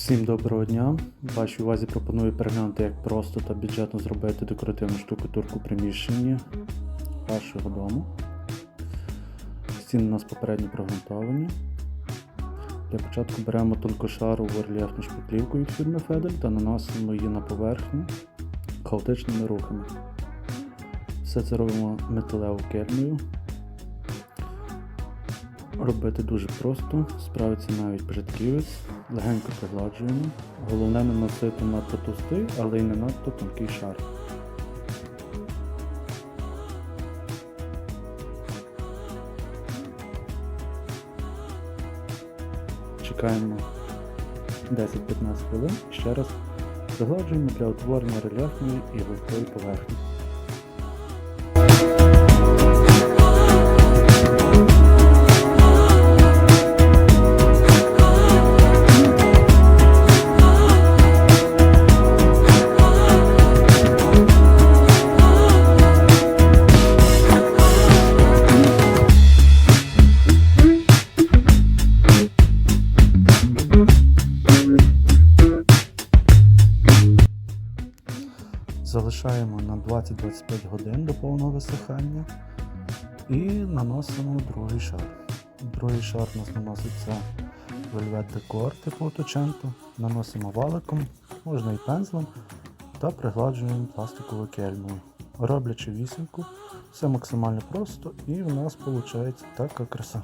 Всім доброго дня! Вашій увазі пропоную переглянути, як просто та бюджетно зробити декоративну штукатурку в приміщенні вашого дому. Стіни у нас попередньо прогрунтовані. Для початку беремо тонкошарову рельєфну шпаклівку від фірми Федель та наносимо її на поверхню хаотичними рухами. Все це робимо металевою кельмою. Робити дуже просто, справиться навіть початківець, легенько пригладжуємо. Головне не носити надто товстий, але й не надто тонкий шар. Чекаємо 10-15 хвилин і ще раз пригладжуємо для утворення рельєфної і гладкої поверхні. Залишаємо на 20-25 годин до повного висихання і наносимо другий шар. Другий шар у нас наноситься вельвет декор типу Otocento. Наносимо валиком, можна і пензлем та пригладжуємо пластиковою кельмою. Роблячи вісімку, все максимально просто і в нас виходить така краса.